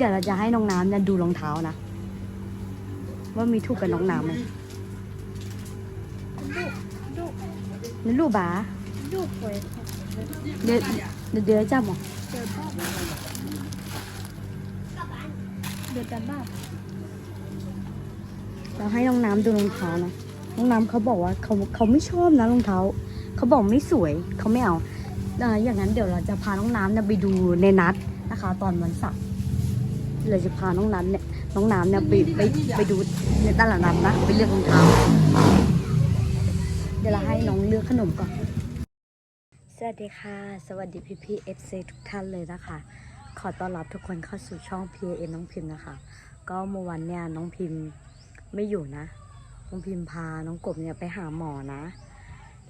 เดี๋ยวเราจะให้น้องน้ำเนี่ยดูรองเท้านะ ว่ามีถูกกับน้องน้ำไหมดูนั่นลูกบาดูเว้ยเดี๋ยวเดี๋ยวเดี๋ยวจับหมอเดินบ้านเดินกันบ้าเราให้น้องน้ำดูรองเท้านะน้องน้ำเขาบอกว่าเขาเขาไม่ชอบนะรองเท้า เขาบอกไม่สวยเขาไม่เอาเอ่ออย่างนั้นเดี๋ยวเราจะพาน้องน้ำเนี่ยไปดูในนัดนะคะ ตอนวันเสาร์ เราจะพาน้องน้ำเนี่ยน้องน้ำเนี่ยไปไปไปดูในตลาดนัดนะไปเลือกรองเท้าเดี๋ยวเราให้น้องเลือกขนมก่อนสวัสดีค่ะ สวัสดีพี่พี่เอฟซีทุกท่านเลยนะคะ ขอต้อนรับทุกคนเข้าสู่ช่อง p a n น้องพิมพ์นะคะ ก็เมื่อวันเนี่ยน้องพิมพ์ไม่อยู่นะ น้องพิมพ์พาน้องกบเนี่ยไปหาหมอนะ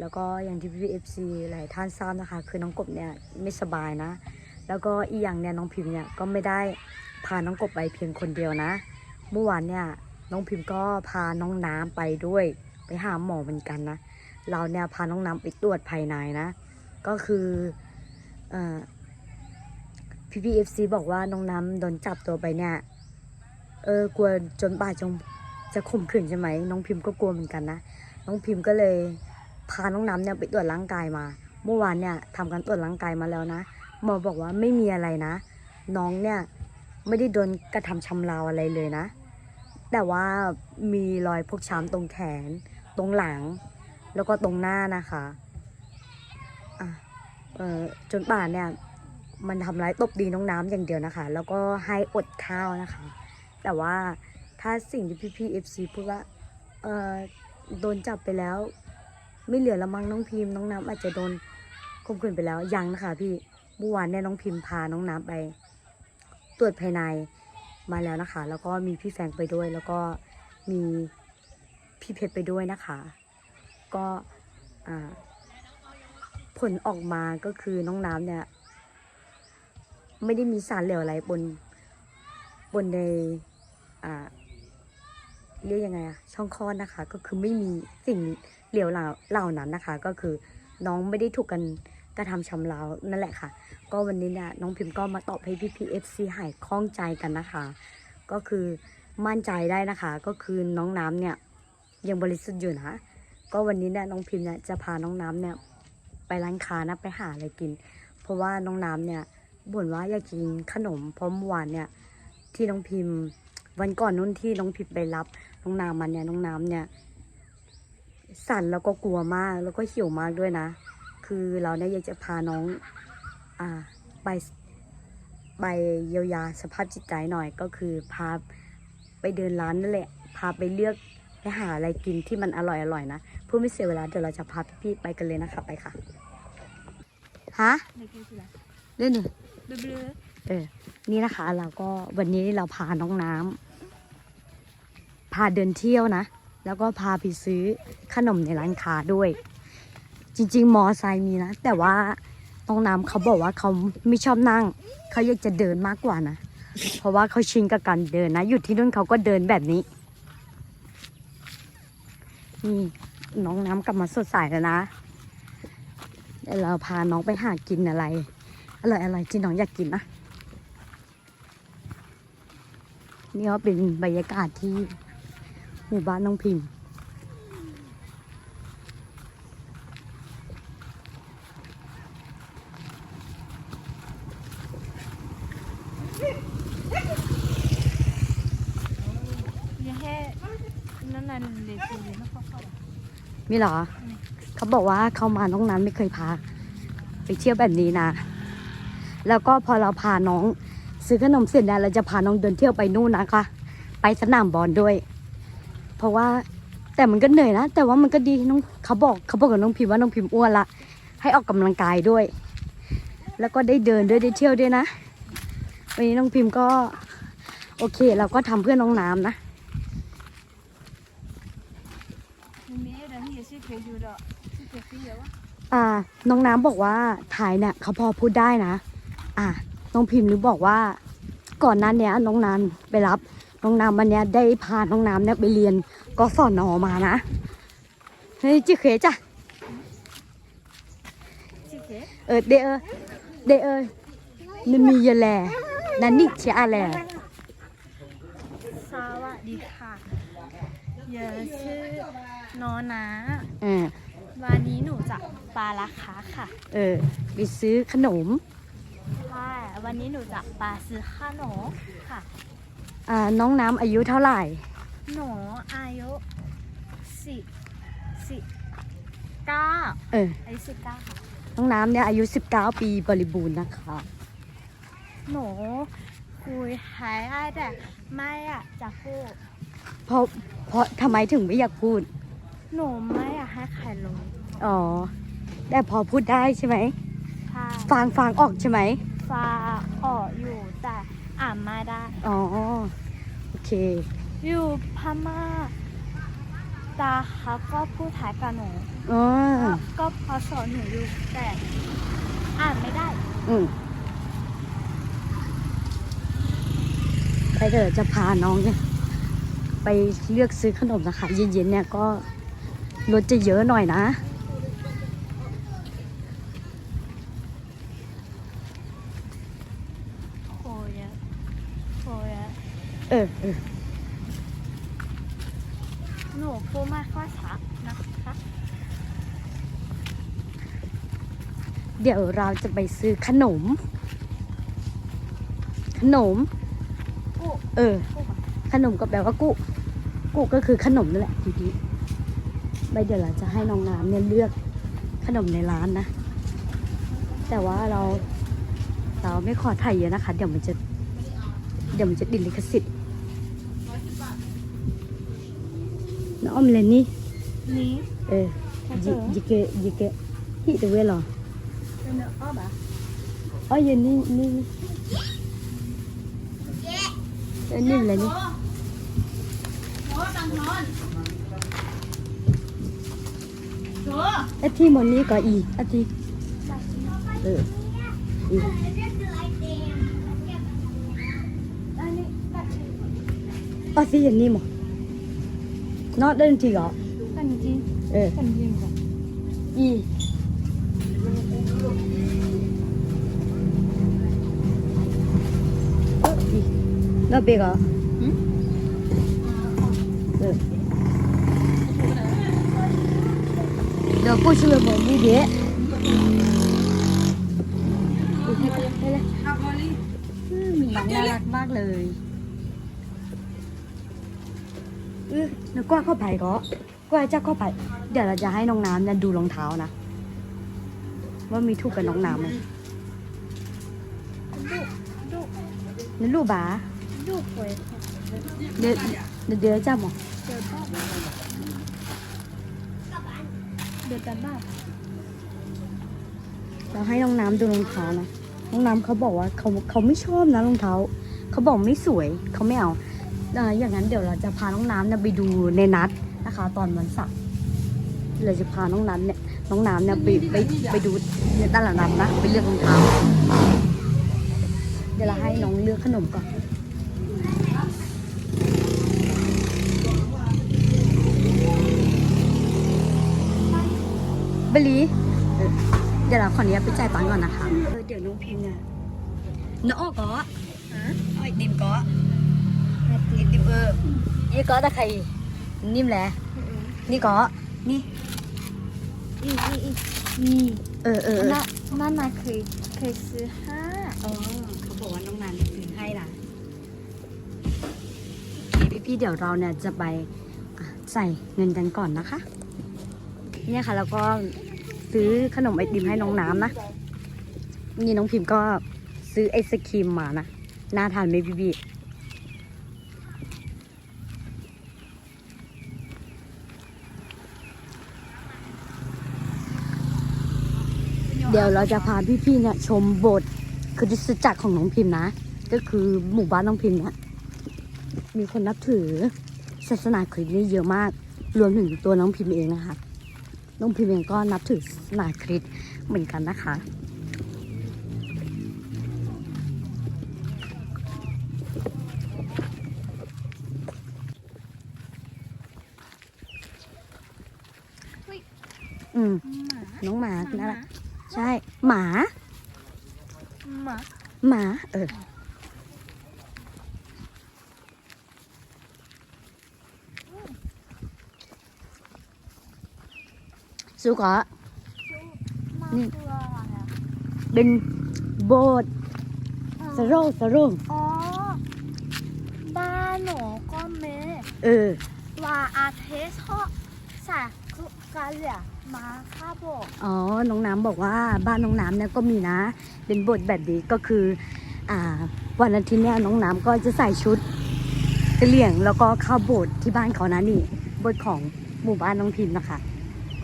แล้วก็อย่างที่พี่เอฟซีหลายท่านทราบนะคะ คือน้องกบเนี่ยไม่สบายนะ แล้วก็อีกอย่างเนี่ยน้องพิมพ์เนี่ยก็ไม่ได้ พาน้องกบไปเพียงคนเดียวนะ เมื่อวานเนี่ยน้องพิมพ์ก็พาน้องน้ำไปด้วย ไปหาหมอเหมือนกันนะ เราเนี่ยพาน้องน้ำไปตรวจภายในนะ ก็คือเอ่อพี่พีเอฟซีบอกว่าน้องน้ำโดนจับตัวไปเนี่ย เออกลัวจนบ่าจงจะข่มขืนใช่ไหมน้องพิมพ์ก็กลัวเหมือนกันนะ น้องพิมพ์ก็เลยพาน้องน้ำเนี่ยไปตรวจร่างกายมา เมื่อวานเนี่ยทำการตรวจร่างกายมาแล้วนะหมอบอกว่าไม่มีอะไรนะ น้องเนี่ย ไม่ได้โดนกระทำชำเราวอะไรเลยนะ แต่ว่ามีรอยพกช้ำตรงแขน ตรงหลัง แล้วก็ตรงหน้านะคะอะเอ่อจนป่านเนี่ย มันทำร้ายตบดีน้องน้ำอย่างเดียวนะคะ แล้วก็ให้อดข้าวนะคะ แต่ว่าถ้าสิ่งที่พี่พี่เอฟซีพูดว่าเออโดนจับไปแล้ว ไม่เหลือละมั้งน้องพิมพ์น้องน้ำอาจจะโดนข่มขืนไปแล้วยังนะคะพี่เมื่อวานเนี่ยน้องพิมพ์พาน้องน้ำไป ตรวจภายในมาแล้วนะคะ แล้วก็มีพี่แฟงไปด้วย แล้วก็มีพี่เพชรไปด้วยนะคะ ก็ผลออกมาก็คือน้องน้ำเนี่ย ไม่ได้มีสารเหลวอะไรบนบนในอ่าเรียกยังไงอะช่องคลอดนะคะ ก็คือไม่มีสิ่งเหลวเหล่านั้นนะคะ ก็คือน้องไม่ได้ถูกกัน กระทำชำเรานั่นแหละค่ะ ก็วันนี้เนี่ยน้องพิมพ์ก็มาตอบให้พี่พีเอฟซีหายคล่องใจกันนะคะ ก็คือมั่นใจได้นะคะ ก็คือน้องน้ำเนี่ยยังบริสุทธิ์อยู่นะก็วันนี้เนี่ยน้องพิมพ์เนี่ยจะพาน้องน้ำเนี่ยไปร้านค้านะไปหาอะไรกิน เพราะว่าน้องน้ำเนี่ยบ่นว่าอยากกินขนมเพราะเมื่อวานเนี่ยที่น้องพิมพ์ วันก่อนนู้นที่น้องพิมพ์ไปรับน้องน้ำมันเนี่ยน้องน้ำเนี่ยสั่นแล้วก็กลัวมากแล้วก็หิวมากด้วยนะ คือเราเนี่ยอยากจะพาน้องอ่าไปไปเยียวยาสภาพจิตใจหน่อยก็คือพาไปเดินร้านนั่นแหละ พาไปเลือกไปหาอะไรกินที่มันอร่อยอร่อยนะเพื่อไม่เสียเวลาเดี๋ยวเราจะพาพี่ๆไปกันเลยนะคะไปค่ะฮะเล่นหนึ่งเบลอเออนี่นะคะ เราก็วันนี้เราพาน้องน้ำพาเดินเที่ยวนะ แล้วก็พาไปซื้อขนมในร้านค้าด้วย จริง ๆ มอไซค์มีนะ แต่ว่าน้องน้ำเขาบอกว่าเขาไม่ชอบนั่ง เขาอยากจะเดินมากกว่านะ เพราะว่าเขาชินกับการเดินนะ อยู่ที่นู่นเขาก็เดินแบบนี้ นี่น้องน้ำกลับมาสดใสแล้วนะเดี๋ยวเราพาน้องไปหากินอะไร อร่อยอร่อยที่น้องอยากกินนะ นี่ก็เป็นบรรยากาศที่หมู่บ้านน้องพิมพ์ ๆอย่าแค่นั่นน่ะเด็กสิไม่เข้าเข้า มีเหรอ เขาบอกว่าเขามาน้องนั้นไม่เคยพาไปเที่ยวแบบนี้นะ แล้วก็พอเราพาน้อง ซื้อขนมเสร็จแล้วเราจะพาน้องเดินเที่ยวไปนู่นนะคะ ไปสนามบอลด้วย เพราะว่าแต่มันก็เหนื่อยนะ แต่ว่ามันก็ดีน้องเขาบอกเขาบอกกับน้องพิมพ์ว่าน้องพิมพ์อ้วนละให้ออกกำลังกายด้วย แล้วก็ได้เดินด้วยได้เที่ยวด้วยนะวันนี้น้องพิมพ์ก็ โอเค เราก็ทำเพื่อน้องน้ำนะ อ่า น้องน้ำบอกว่าถ่ายเนี่ยเขาพอพูดได้นะ อ่าน้องพิมพ์หรือบอกว่า ก่อนหนั้นเนี้ยน้องน้ำไปรับ น้องน้ำวันเนี้ยได้พาน้องน้ำเนี่ยไปเรียนก็สอนนอมานะเฮ้ยจิเขจ้ะเออเดเอเดเออมันมียแลนั่นนี่เชียอะไรสวัสดีค่ะเยอชื่อน้อน้ำ ออวันนี้หนูจะปลาราคาค่ะ เออ ไปซื้อขนม ค่ะ วันนี้หนูจะปลาซื้อขนมค่ะ อ่า น้องน้ำอายุเท่าไหร่ หนูอายุสิสิเก้าเออ อายุสิบเก้าค่ะ น้องน้ำเนี่ยอายุ 19 ปีบริบูรณ์นะคะ หนูคุยหายได้แต่ไม่อยากจะพูดเพราะเพราะทำไมถึงไม่อยากพูด หนูไม่อยากให้ใครรู้อ๋อ แต่พอพูดได้ใช่ไหมใช่ฟังฟังออกใช่ไหมฟ้าออกอยู่แต่อ่านไม่ได้ อ๋อ โอเค อยู่พม่าตาเขาก็พูดไทยกับหนูอ๋อ ก็ก็พอสอนหนูอยู่แต่อ่านไม่ได้ อืมไปเดี๋ยวจะพาน้องเนี่ย ไปเลือกซื้อขนมนะคะ เย็นๆเนี่ยก็ รถจะเยอะหน่อยนะโคเยอะโคเยอะเออเออหนูพูดไม่ค่อยชัดนะคะ เดี๋ยวเราจะไปซื้อขนม ขนมกู้เออกู้ก่อนขนมก็แปลว่ากุ กุก็คือขนมนั่นแหละพี่พี ไปเดี๋ยวเราจะให้น้องน้ำเนี่ยเลือกขนมในร้านนะ แต่ว่าเราเราไม่ขอถ่ายเยอะนะคะ เดี๋ยวมันจะ เดี๋ยวมันจะดิดลิขสิทธิ์น้องออมเลนนี่ นี้เออถ้าเจยิอยิเกะยิเกะฮิตเวลเหรอเป็นเนื้ออ้อมอะอ๋อเย็นนี่นี่นี่เออนี่อะไรนี่ ไอ้ที่หมดนี้ก็อีไอ้ที่เอออีอันนี้ตัดอ๋อที่เย็นนี่หมดนอกเดินทีเหรอกันจริงเออกันจริงค่ะอีเอออีนอก เบกเหรอเออเดี๋ยวกูช่วยบอกดีเดี๋ยวอีกให้กันให้เลยอืมมีน้องน่ารักมากเลยเออแล้วก็เข้าไปก็ก็จะเข้าไป เดี๋ยวเราจะให้น้องน้ำเนี่ยดูรองเท้านะ ว่ามีถูกกับน้องน้ำไหมนั่นลูกบาดูหวยเดี๋ยวเดี๋ยวเดี๋ยวจ้าหมอ เดี๋ยวบ้านเดี๋ยวกันบ้านเราให้น้องน้ำดูรองเท้านะ น้องน้ำเขาบอกว่าเขาเขาไม่ชอบนะรองเท้า เขาบอกไม่สวย เขาไม่เอาเอ่ออย่างนั้นเดี๋ยวเราจะพาน้องน้ำเนี่ยไปดูในนัดนะคะ ตอนวันเสาร์เราจะพาน้องน้ำเนี่ย น้องน้ำเนี่ยไปไปไปดูในตลาดนัดนะ ไปเลือกรองเท้า เดี๋ยวเราให้น้องเลือกขนมก่อน บลีเออเดี๋ยวเราขออนุญาตไปจ่ายตังค์ก่อนนะคะเออเดี๋ยวน้องพิมพ์เนี่ยน้องอ้อก็ฮะไอติมก็ไอติมเออนี่ก็ตะไคร่นิ่มแหละนี่ก็นี่อีอีอีนี่เออเออเออน่าน่านาเคยเคยซื้อห้าอ๋อเขาบอกว่าน้องนันซื้อให้ล่ะพี่พี่ๆเดี๋ยวเราเนี่ยจะไปอะใส่เงินกันก่อนนะคะ เนี่ยค่ะ แล้วก็ซื้อขนมไอติมให้น้องน้ำนะ นี่น้องพิมพ์ก็ซื้อไอศครีมมานะ น่าทานไหมพี่พี่เดี๋ยวเราจะพาพี่ๆเนี่ยชมบสถ์คริสจักรของน้องพิมพ์นะ ก็คือหมู่บ้านน้องพิมพ์เนี่ยมีคนนับถือศาสนาคริสต์นี่เยอะมาก รวมถึงตัวน้องพิมพ์เองนะคะ น้องพิมพ์เองก็นับถือศาสนาคริสต์เหมือนกันนะคะ อืมหมาน้องหมาหน่ามารักใช่ หมา หมา หมา เออ สุกะมันนี่คืออะไรอะเป็นโบสถ์สโรงสโรงอ๋อบ้านหนูก็มีเออว่าอาเทสเขาใส่คือกันเหลี่ยมาค่าโบกอ๋อ น้องน้ำบอกว่าบ้านน้องน้ำเนี่ยก็มีนะ เป็นโบสถ์แบบนี้ก็คือ อ่า วันอาทิตย์เนี่ยน้องน้ำก็จะใส่ชุดกระเหลี่ยงแล้วก็เข้าโบสถ์ที่บ้านเขานะนี่โบสถ์ของหมู่บ้านน้องพิมพ์นะคะ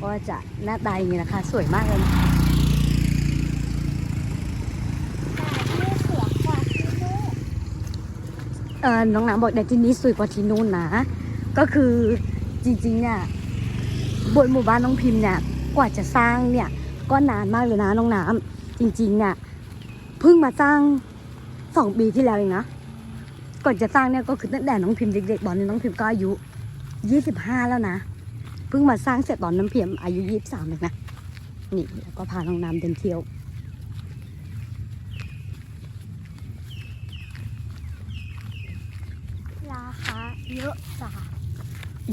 ก็จะหน้าตาอย่างนี้นะคะ สวยมากเลยเออน้องน้ำบอกแต่ที่นี้สวยกว่าที่นู่นนะ ก็คือจริงๆเนี่ยบสถ์หมู่บ้านน้องพิมพ์เนี่ยกว่าจะสร้างเนี่ยก็นานมากเลยนะน้องน้ำจริงๆเนี่ยเพิ่งมาสร้างสองปีที่แล้วเองนะก่อนจะสร้างเนี่ยก็คือตั้งแต่น้องพิมพ์เด็กๆตอนนี้น้องพิมพ์ก็อายุยี่สิบห้าแล้วนะ เพิ่งมาสร้างเสร็จตอนน้ำพิมพ์อายุยี่สิบสามเองนะ นี่แล้วก็พาน้องน้ำเดินเที่ยว ราคาเยอะจ้ะ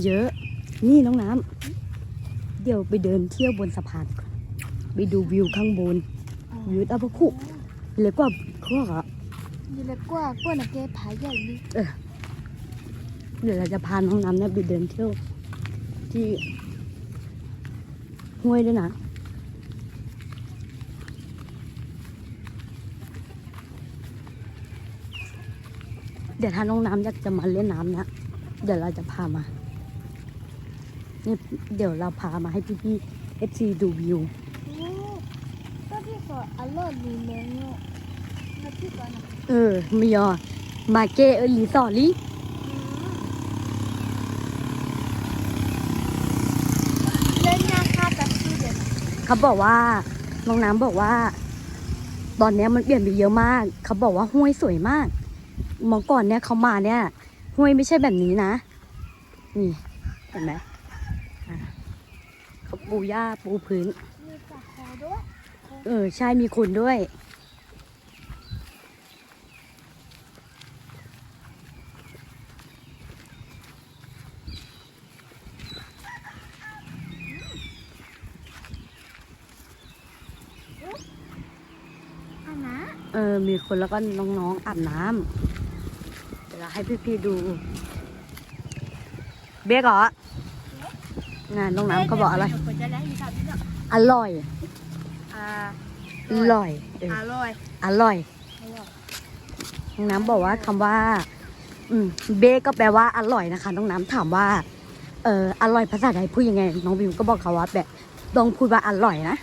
เยอะ นี่น้องน้ำ เดี๋ยวไปเดินเที่ยวบนสะพานก่อน ไปดูวิวข้างบน วิวตาพะคุเล็กกว่าพวกอะนี่เลยกว่ากว่านักเก็ตผาใหญ่นี่เดี๋ยวเราจะพาน้องน้ำเนี่ยไปเดินเที่ยว ที่ห้วยด้วยนะเดี๋ยวถ้าน้องน้ำอยากจะมาเล่นน้ำนะเดี๋ยวเราจะพามานี่เดี๋ยวเราพามาให้พี่ๆเอฟซีดูวิวโอ้ก็ที่สวยอร่อยดีเลยเนาะมาที่ก่อนนะเออไม่ยอมาเกเออรีสอร์ทลิ เล่นยาคาแบบที่ เด็ดเขาบอกว่าน้องน้ำบอกว่า ตอนเนี้ยมันเปลี่ยนไปเยอะมาก เขาบอกว่าห้วยสวยมากเมื่อก่อนเนี่ยเขามาเนี่ย ห้วยไม่ใช่แบบนี้นะ นี่เห็นไหมอะเขาปูหญ้าปูพื้นมีจักรคอด้วยเออใช่มีคนด้วย อันนะ เออ มีคนแล้วก็น้องๆอาบน้ำเดี๋ยวเราให้พี่ๆดู เบ๊กเหรองานน้องน้ำเขาบอกอะไร อร่อย อร่อย อร่อย อร่อยน้องน้ำบอกว่าคำว่า อืมเบก็แปลว่าอร่อยนะคะ น้องน้ำถามว่า เอออร่อยภาษาไทยพูดยังไง น้องพิมก็บอกเขาว่าแบบต้องพูดว่าอร่อยนะ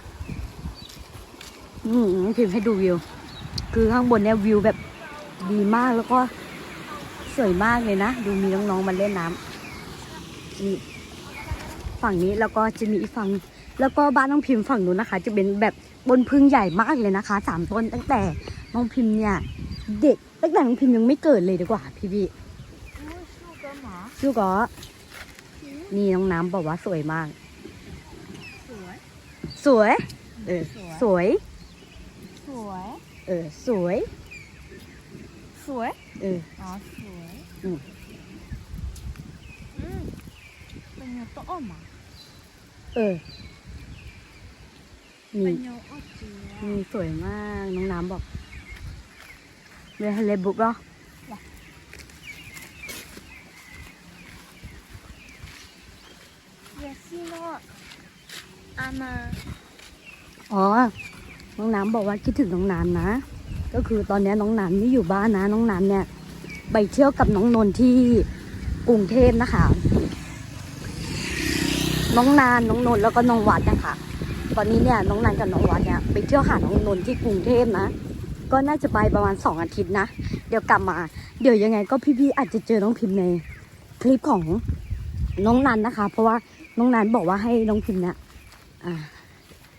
อืมน้องพิมให้ดูวิว คือข้างบนเนี่ยวิวแบบดีมากแล้วก็สวยมากเลยนะ ดูมีน้องๆมาเล่นน้ำนี่ฝั่งนี้แล้วก็จะมีอีกฝั่งแล้วก็บ้านน้องพิมพ์ฝั่งนู้นนะคะ จะเป็นแบบบนพึ่งใหญ่มากเลยนะคะสามต้นตั้งแต่น้องพิมพ์เนี่ย เด็กตั้งแต่น้องพิมพ์ยังไม่เกิดเลยดีกว่า พี่พี่อู้สู้กันหมาชูก็นี่น้องน้ำบอกว่าสวยมาก สวย สวยเออสวยสวยเออ สวย สวย เออ อ๋อ สวยอืม อืมเป็นเนื้อตัวอ่อนมาเออ นี่ เป็นเนื้ออ่อนจีนี่สวยมาก น้องน้ำบอกเลยทะเลบุกเหรอเยซี่โนอามา อ๋อ น้องน้ำบอกว่าคิดถึงน้องน้ำนะ ก็คือตอนนี้น้องน้ำนี่อยู่บ้านนะ น้องน้ำเนี่ยไปเที่ยวกับน้องนนท์ที่กรุงเทพนะคะ น้องนานน้องนนท์แล้วก็น้องวัดนะคะตอนนี้เนี่ยน้องนานกับน้องวัดเนี่ยไปเที่ยวหาน้องนนท์ที่กรุงเทพนะ ก็น่าจะไปประมาณสองอาทิตย์นะ เดี๋ยวกลับมา เดี๋ยวยังไงก็พี่ๆอาจจะเจอน้องพิมพ์ในคลิปของน้องนันนะคะ เพราะว่าน้องนันบอกว่าให้น้องพิมพ์เนี่ย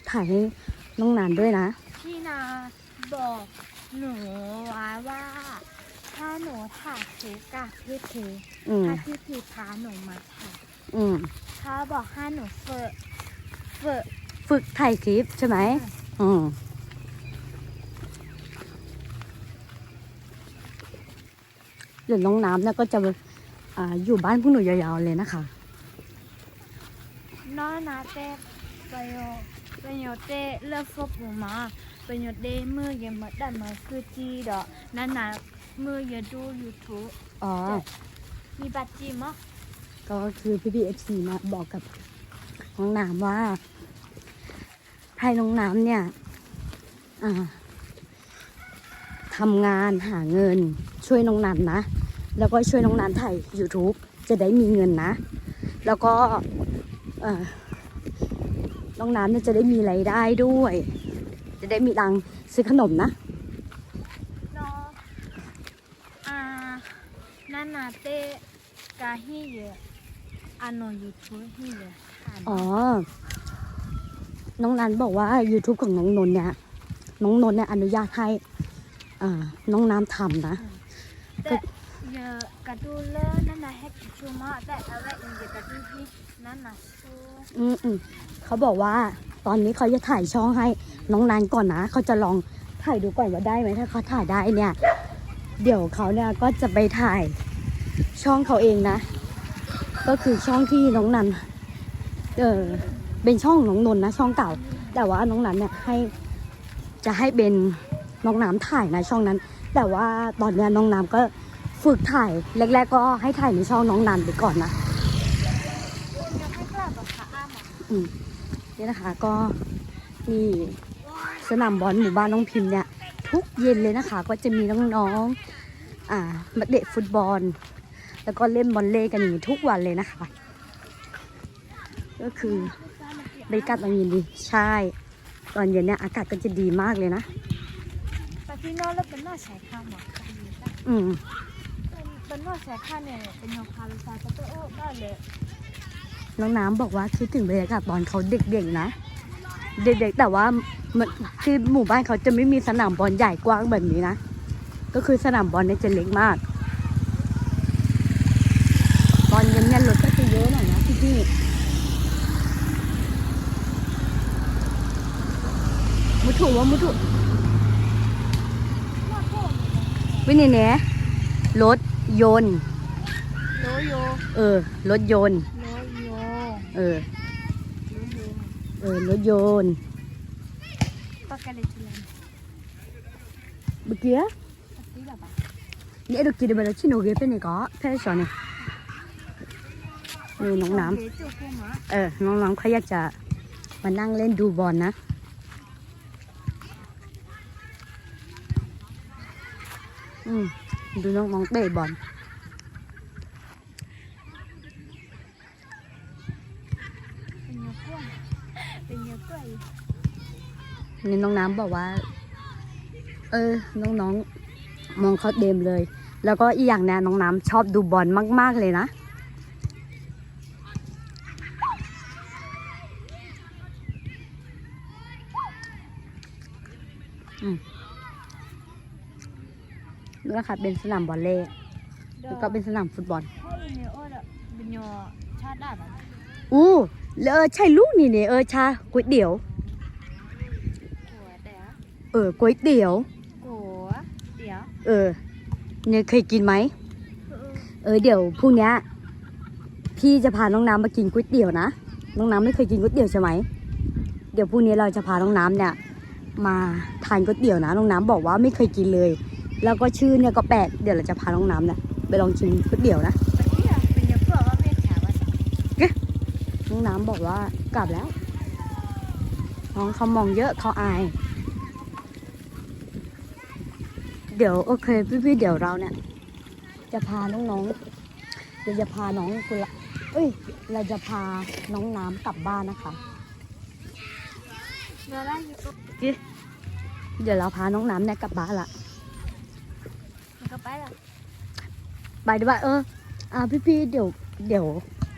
ถ่ายให้ น้องนันด้วยนะ พี่นาบอกหนูไว้ว่า ถ้าหนูถ่ายคลิปกับพี่พีอืม ถ้าพี่พีพาหนูมาถ่ายอืม เขาบอกให้หนูฝึกฝึกฝึกถ่ายคลิปใช่ไหม อืม เดี๋ยวน้องน้ำเนี่ยก็จะอ่าอยู่บ้านพวกหนูยาวๆเลยนะคะ น้อยนะเต้ไปโยไปโยเตเลือกฟบหมูมาไปโยเดมือยังมาได้มาคือจีดอกนั่นน่ะมืออย่าดูยูทูบอ๋อ มีบัตรจีมั้งก็คือพี่พีเอฟซีมาบอกกับน้องน้ำว่าให้น้องน้ำเนี่ยอ่าทำงานหาเงินช่วยน้องนันนะ แล้วก็ช่วยน้องนันถ่าย YouTube จะได้มีเงินนะ แล้วก็เอ่อ น้องน้ำเนี่ยจะได้มีไรายได้ด้วย จะได้มีตังค์ซื้อขนมนะเนาะอ่านั่นน่ะเตกาฮีเยอะอันนยูทูบฮีเยอะอ่านอ๋อ น้องนันบอกว่า YouTube ของน้องนนท์เนี่ย น้องนนท์เนี่ยอนุญาตให้อ่าน้องน้ำทำนะ แต่เยกระดูเลนั่นนะให้ชูมาแต่อาไว้อินเดียกระดูที่นั่นนะชูอืมอืมเขาบอกว่า ตอนนี้เขาจะถ่ายช่องให้น้องนันก่อนนะเขาจะลองถ่ายดูก่อนว่าได้ไหมถ้าเขาถ่ายได้เนี่ย เดี๋ยวเขาเนี่ยก็จะไปถ่ายช่องเขาเองนะ ก็คือช่องที่น้องนันเออเป็นช่องน้องนนนะ ช่องเก่า แต่ว่าน้องนันเนี่ยให้จะให้เป็นน้องน้ำถ่ายนะช่องนั้น แต่ว่าตอนเนี้ยน้องน้ำก็ ฝึกถ่ายแรกๆก็ให้ถ่ายในช่องน้องนันไปก่อนนะอยากให้กลับกับขาอ้ามาอืมนี่นะคะก็นี่สนามบอลหมู่บ้านน้องพิมพ์เนี่ย ทุกเย็นเลยนะคะ ก็จะมีน้องๆอ่ามาเตะฟุตบอล แล้วก็เล่นบอลเล่กันอย่างนี้ทุกวันเลยนะคะ ก็คือบรรยากาศตอนเย็นดีใช่ ตอนเย็นเนี่ยอากาศก็จะดีมากเลยนะแต่ที่นอนแล้วเป็นนอใช้ข้าวหมออืม เป็นนอใช้ข้าเนี่ยเป็นยาพาราซาตโอ้ได้เลยน้องน้ำบอกว่าคิดถึงบรรยากาศตอนเขาเด็กๆนะ เด็กๆแต่ว่ามันที่หมู่บ้านเขาจะไม่มีสนามบอลใหญ่กว้างแบบนี้นะ ก็คือสนามบอลเนี่ยจะเล็กมาก ตอนเย็นเนี่ยรถก็จะเยอะหน่อยนะพี่พี่ๆมุถุว่ามุถุวินี่เนี่ยรถ ยนต์ โลโยเออ รถยนต์ โลโยเออ โลโยเออ รถยนต์ปากกาเลจิลันเมื่อกี้ปากกี้แบบนี่เรากินไปแล้วชิโนเกะเป็นไงก็แพ้ชอนเนี่ยนี่น้องน้เจุกพวกมาำเออ น้องน้ำเขาอยากจะมานั่งเล่นดูบอลนะ อืม ดูน้องน้องเตะบอลเป็นยาพ่วงเป็นยากล้วยนี่น้องน้ำบอกว่า เออ น้องๆ มองเขาเดมเลย แล้วก็อีกอย่างนะน้องน้ำชอบดูบอลมาก ๆ เลยนะ นี่นะคะ เป็นสนามบอลเล่แล้วก็เป็นสนามฟุตบอลให้เนโอเดเป็นยาชาติได้แบบอู้แล้วเออใช่ลูกนี่เนี่ยเออชาก๋วยเตี๋ยวกัวแต่เออก๋วยเตี๋ยวกัวเดี๋ยวเออ เนี่ยเคยกินไหมเออเดี๋ยวพรุ่งเนี้ยพี่จะพาน้องน้ำมากินก๋วยเตี๋ยวนะน้องน้ำไม่เคยกินก๋วยเตี๋ยวใช่ไหมเดี๋ยวพรุ่งนี้เราจะพาน้องน้ำเนี่ย มาทานก๋วยเตี๋ยวนะน้องน้ำบอกว่าไม่เคยกินเลย แล้วก็ชื่อเนี่ยก็แปลกเดี๋ยวเราจะพาน้องน้ำเนี่ยไปลองชิมก๋วยเตี๋ยวนะปากกี้อะเป็นยาเพื่อว่าไม่แข็งว่าน้องน้ำบอกว่ากลับแล้ว น้องเขามองเยอะเขาอาย เดี๋ยวโอเคพี่ๆเดี๋ยวเราเนี่ย จะพาน้องๆเดี๋ยวจะพาน้องกุละเอ้ย เราจะพาน้องน้ำกลับบ้านนะคะเดี๋ยวได้ยูทูบเดี๋ยวเราพาน้องน้ำเนี่ยกลับบ้านละ มันก็ไปละไปดีว่าเอออ่าพี่ๆเดี๋ยว เดี๋ยว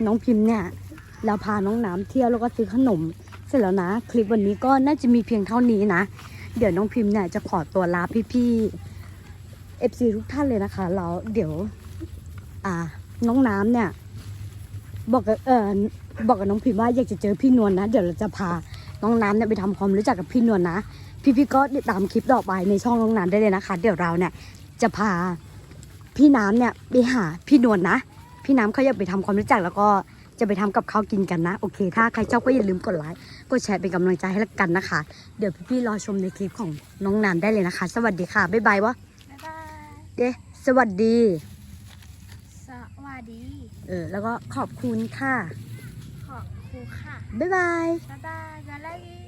น้องพิมพ์เนี่ย เราพาน้องน้ำเที่ยวแล้วก็ซื้อขนม เสร็จแล้วนะ คลิปวันนี้ก็น่าจะมีเพียงเท่านี้นะ เดี๋ยวน้องพิมพ์เนี่ยจะขอตัวลาพี่ๆเอฟซีทุกท่านเลยนะคะแล้วเดี๋ยว อ่า น้องน้ำเนี่ย บอกกับเออบอกกับน้องพิมพ์ว่าอยากจะเจอพี่นวลนะเดี๋ยวเราจะพาน้องน้ำเนี่ยไปทำความรู้จักกับพี่นวลนะ พี่ๆก็ติดตามคลิปต่อไปในช่องน้องน้ำได้เลยนะคะ เดี๋ยวเราเนี่ย จะพาพี่น้ำเนี่ยไปหาพี่นวลนะ พี่น้ำเขาอยากไปทำความรู้จักแล้วก็จะไปทำกับข้าวกินกันนะ โอเค ถ้าใครชอบก็อย่าลืมกดไลค์กดแชร์เป็นกำลังใจให้กันนะคะ เดี๋ยวพี่ๆรอชมในคลิปของน้องน้ำได้เลยนะคะ สวัสดีค่ะ บ๊ายบายวะบ๊ายบายเด้สวัสดี สวัสดี เออ แล้วก็ขอบคุณค่ะ ขอบคุณค่ะ บ๊ายบาย บ๊ายบายกันเลย